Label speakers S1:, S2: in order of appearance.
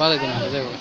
S1: বাজাইতে না দেখো